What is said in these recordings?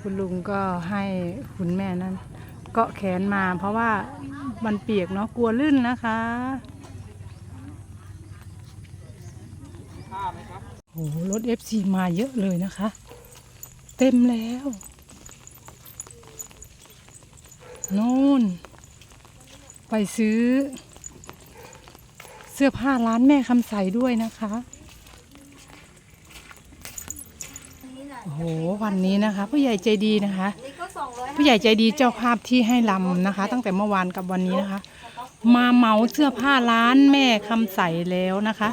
คุณลุงก็ให้คุณแม่นั้น เกาะแขนมาเพราะว่ามันเปียกเนาะกลัวลื่นนะคะโอ้โหรถ FC มาเยอะเลยนะคะ เต็มแล้วนู่น ไปซื้อ เสื้อผ้าร้านแม่คำใสด้วยนะคะ โอ้โห วันนี้นะคะ ผู้ใหญ่ใจดีนะคะนี่ก็สองร้อยผู้ใหญ่ใจดีเจ้าภาพที่ให้ลำนะคะ ตั้งแต่เมื่อวานกับวันนี้นะคะ มาเหมาเสื้อผ้าร้านแม่คำใสแล้วนะคะ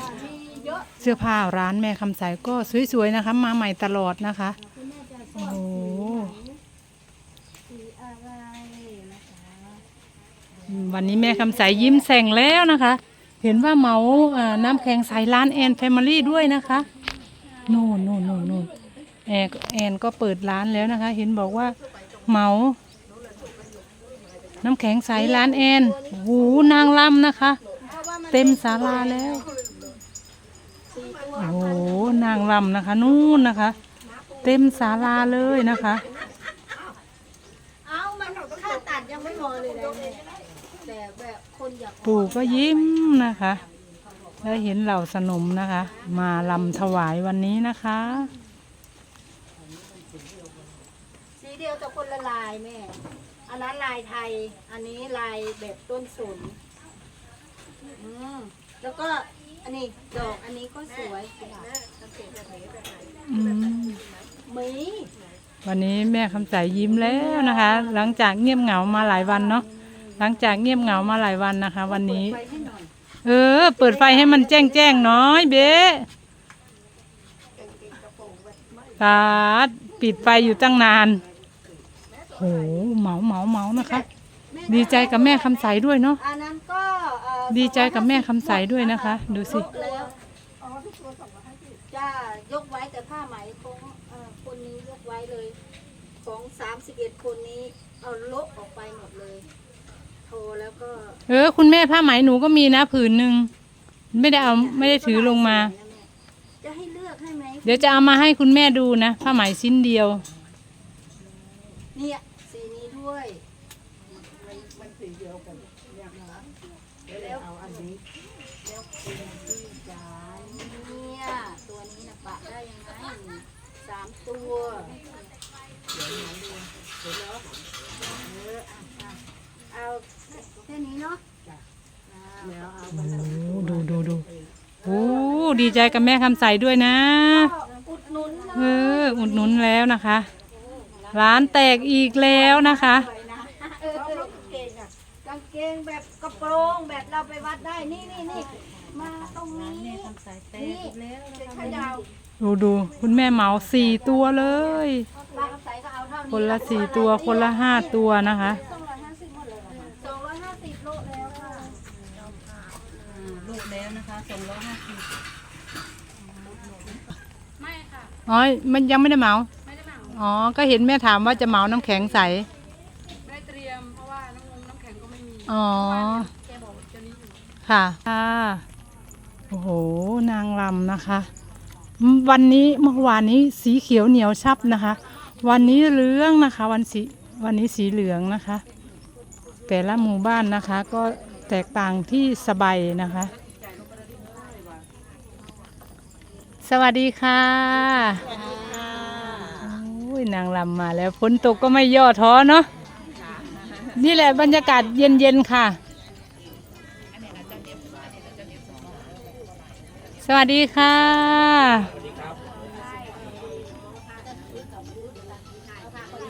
เยอะเสื้อผ้าร้านแม่คำใสก็สวยๆนะคะ มาใหม่ตลอดนะคะคุณแม่จะสโอ้อนโหสีอะไรนะคะวันนี้แม่คำใสยิ้มแฉ่งแล้วนะคะ เห็นว่าเหมาเอ่อน้ำแข็งใสร้านแอนแฟมิลี่ด้วยนะคะนู่นนู่นนู่นนู่น แอนแอนก็เปิดร้านแล้วนะคะ เห็นบอกว่าเหมา น้ำแข็งใสร้านแอนโอ้โหนางลำนะคะ เต็มศาลาแล้วโอ้โหนางลำนะคะ นู่นนะคะ เต็มศาลาเลยนะคะ เอามันค่าตัดยังไม่พอเลยนะแม่แต่แบบคนอยากปู่ก็ยิ้มนะคะ ได้เห็นเหล่าสนมนะคะ มาลำถวายวันนี้นะคะ สีเดียวแต่คนละลายแม่ อันนั้นลายไทย อันนี้ลายแบบต้นสนอืมแล้วก็อันนี้ดอกอันนี้ก็สวยอืมหมีวันนี้แม่คำใสยิ้มแล้วนะคะ หลังจากเงียบเหงามาหลายวันเนาะหลังจากเงียบเหงามาหลายวันนะคะ วันนี้ไปให้หน่อยเออ เปิดไฟให้มันแจ้งแจ้งๆหน้อยเบ๊ตาด ปิดไฟอยู่ตั้งนาน โหเหมาเหมาเหมานะคะแม่ดีใจกับแม่คำใสด้วยเนาะ อันนั้นก็เอ่อดีใจกับแม่คำใสด้วยนะคะ ดูสิ ยกแล้วจ้ายกไว้แต่ผ้าไหมของเอ่อคนนี้ยกไว้เลยของสามสิบเอ็ดคนนี้เอาโละออกไปหมดเลย โทรแล้วก็เออ คุณแม่ผ้าไหมหนูก็มีนะผืนหนึ่ง ไม่ได้เอาไม่ได้ถือลงมาจะให้เลือกให้ไหม เดี๋ยวจะเอามาให้คุณแม่ดูนะผ้าไหมชิ้นเดียว เนี่ยสีนี้ด้วยมันสีเดียวกันแล้วเอาอันนี้แล้วคุณพี่จ๋าเนี่ยตัวนี้นะปะได้ยังไงสามตัวเดี๋ยวหาดูเดี๋ยวแล้วเอออะอะเอาแค่นี้เนาะแล้วเอาโอ้ดูดูดูโอ้ ดีใจกับแม่คำใสด้วยนะ อุดหนุนเออ อุดหนุนแล้วนะคะ ร้านแตกอีกแล้วนะคะไปนะเออกางเกงอะกางเกงแบบกระโปรงแบบเราไปวัดได้นี่นี่นี่มาตรงนี้นี่เป็นขายาวดูดูคุณแม่เหมาสี่ตัวเลยปลากระใสก็เอาเท่านี้คนละสี่ตัวคนละห้าตัวนะคะ สองร้อยห้าสิบหมดเลยนะคะสองร้อยห้าสิบโลแล้วค่ะ ลูกแล้วนะคะสองร้อยห้าสิบ อ๋อมันยังไม่ได้เหมาอ๋อ ก็เห็นแม่ถามว่าจะเหมาน้ำแข็งใส ไม่ได้เตรียมเพราะว่าน้ำงน้ำแข็งก็ไม่มีอ๋อ แกบอกจะนี้อยู่ค่ะค่ะ โอ้โห นางรำนะคะอืมวันนี้เมื่อวานนี้สีเขียวเหนียวชับนะคะ วันนี้เหลืองนะคะ วันสีวันนี้สีเหลืองนะคะ แต่ละหมู่บ้านนะคะ ก็แตกต่างที่สบายนะคะ สวัสดีค่ะโอ้ยนางรำมาแล้วฝนตกก็ไม่ย่อท้อเนาะนี่แหละบรรยากาศเย็นๆค่ะ สวัสดีค่ะ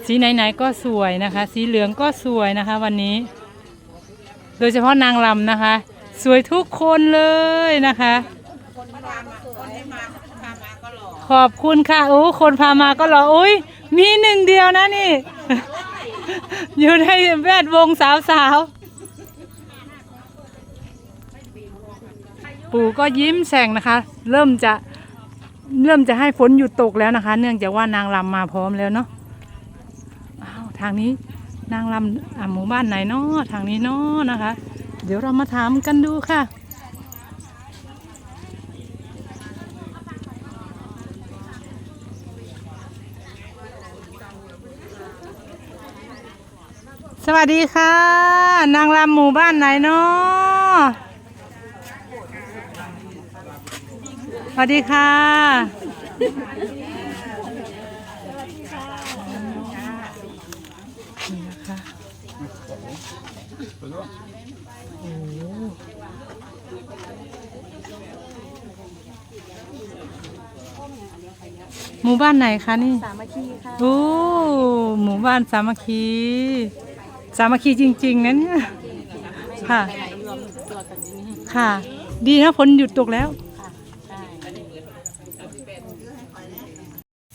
สีไหนๆก็สวยนะคะ สีเหลืองก็สวยนะคะ วันนี้ โดยเฉพาะนางลำนะคะ สวยทุกคนเลยนะคะ ขอบคุณค่ะ โอ้ คนพามาก็รออุ้ยมีหนึ่งเดียวนะนี่ อยู่ในแวดวงสาวๆปู่ก็ยิ้มแฉ่งนะคะ เริ่มจะเริ่มจะให้ฝนหยุดตกแล้วนะคะ เนื่องจากว่านางรำมาพร้อมแล้วเนาะอ้าวทางนี้นางรำหมู่บ้านไหนเนาะทางนี้เนาะนะคะ เดี๋ยวเรามาถามกันดูค่ะ สวัสดีค่ะ นางรำหมู่บ้านไหนเนาะสวัสดีค่ะ นี่นะคะโอ้โหหมู่บ้านไหนคะนี่ สามัคคีค่ะ โอ้ หมู่บ้านสามัคคี สามัคคีจริง ๆนะเนี่ยค่ะ รวมตัวกันอยู่นี่ค่ะ ดีนะฝนหยุดตกแล้ว ค่ะใช่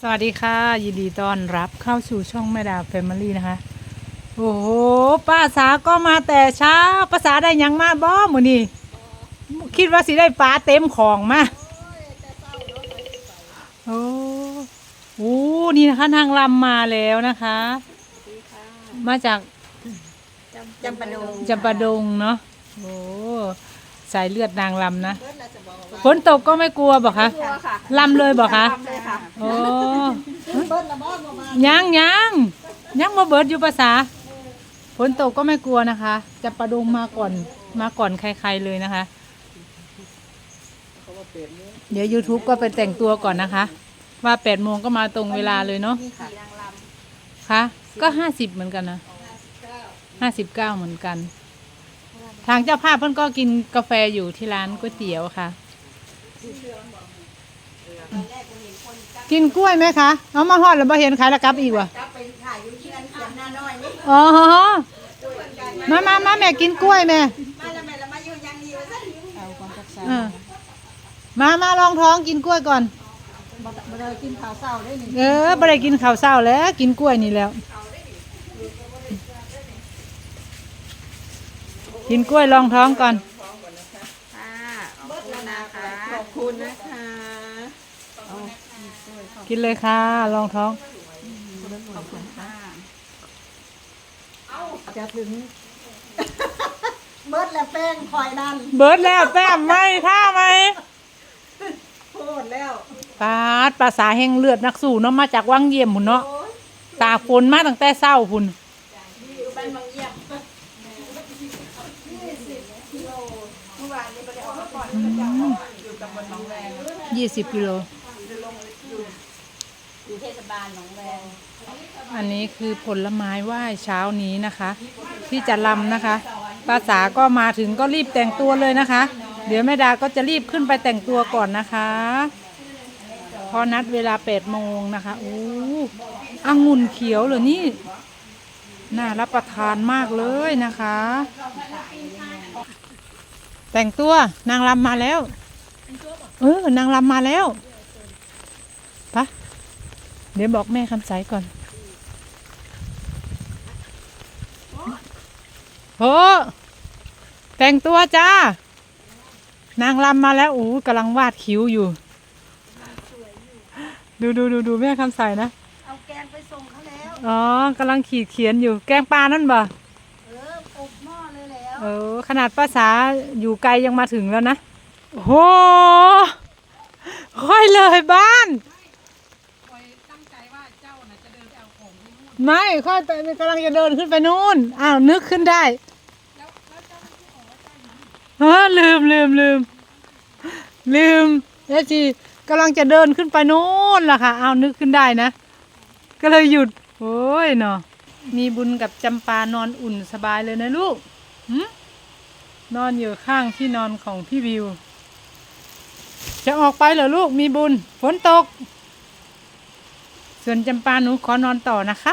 สวัสดีค่ะ ยินดีต้อนรับเข้าสู่ช่องแม่ดาแฟมิลี่นะคะ โอ้โหป้าสาก็มาแต่เช้าป้าสาได้หยังมาบ่มือนี่คิดว่าสิได้ปลาเต็มของมาโอ้โหนี่นะคะนางรำมาแล้วนะคะ มาจาก จำปาดงจำปาดงเนาะโอ้สายเลือดนางลำนะฝนตกก็ไม่กลัวบอกคะตัวค่ะลำเลยบอกคะทำเลยค่ะโอ้ยังยังยังมาเบิดอยู่ภาษาฝนตกก็ไม่กลัวนะคะจำปาดงมาก่อนมาก่อนใครๆเลยนะคะ เดี๋ยว YouTube ก็ไปแต่งตัวก่อนนะคะ ว่าแปดโมงก็มาตรงเวลาเลยเนาะมีกี่นางรคะก็ห้าสิบเหมือนกันนะ ห้าสิบเก้าเหมือนกัน ทางเจ้าภาพเพิ่นก็กินกาแฟอยู่ที่ร้านก๋วยเตี๋ยวค่ะ กินกล้วยไหมคะเอามาทอดแล้วมาเห็นขายแล้วกลับอีกวะำจะไปถ่ายอยู่ที่นั่นเขียนหน้าน้อยนี่อ๋อมามามาแม่กินกล้วยแม่มาแล้วแม่ละมาอยู่ยังดีวะซะเอาความรักษาเออมามาลองท้องกินกล้วยก่อนบ่บ่ได้กินข้าวเช้าได้นี่เออไม่ได้กินข้าวเช้าแล้ว กินกล้วยนี่แล้ว กินกล้วยลองท้องก่อน ค่ะขอบคุณนะคะขอบคุณนะคะกินเลยค่ะลองท้อง ขอบคุณค่ะจะถึง เบิดแล้วแป้งคอยนั่นเบิร์ดแล้วแต้มไหมท่าไหมโคตรแล้วปาดภาษาแห่งเลือดนักสู้เนาะมาจากวังเยี่ยมหุ่นเนาะตากฝนมาตั้งแต่เศร้าหุ่น อยู่บ้านบางเยี่ยมกิโลเมื่อวานนี้ไปได้ออกมาก่อนอ ยี่สิบกิโล อยู่เทศบาลหนองแวงอันนี้คือผลไม้ไหว้เช้านี้นะคะ ที่จะลำนะคะภาษาก็มาถึงก็รีบแต่งตัวเลยนะคะ เดี๋ยวแม่ดาก็จะรีบขึ้นไปแต่งตัวก่อนนะคะพอนัดเวลาแปดโมงนะคะโอ้องุ่นเขียวเหรอนี่ น่ารับประทานมากเลยนะคะ แต่งตัวนางรำมาแล้ว เออนางรำมาแล้วไปะเดี๋ยวบอกแม่คำใสก่อนโหแต่งตัวจ้า นางรำมาแล้วอู้กำลังวาดคิ้วอยู่ ดูดูดูดูแม่คำใสนะ เอาแกงไปส่งเขาแล้ว อ๋อกำลังขีดเขียนอยู่ แกงปลานั่นบ่เอออบหม้อ เออขนาดภาษาอยู่ไกลยังมาถึงแล้วนะโหค่อยเลยบ้าน ไม่ค่อยไปกำลังจะเดินขึ้นไปนู่นอ้าวนึกขึ้นได้เออลืมลืมลืมลืมเอฟซีกำลังจะเดินขึ้นไปนู่นล่ะค่ะอ้าวนึกขึ้นได้นะ ก็เลยหยุด โอ้ยเนาะมีบุญกับจำปานอนอุ่นสบายเลยนะลูก นอนอยู่ข้างที่นอนของพี่วิว จะออกไปเหรอลูกมีบุญฝนตก ส่วนจำปาหนูขอนอนต่อนะคะ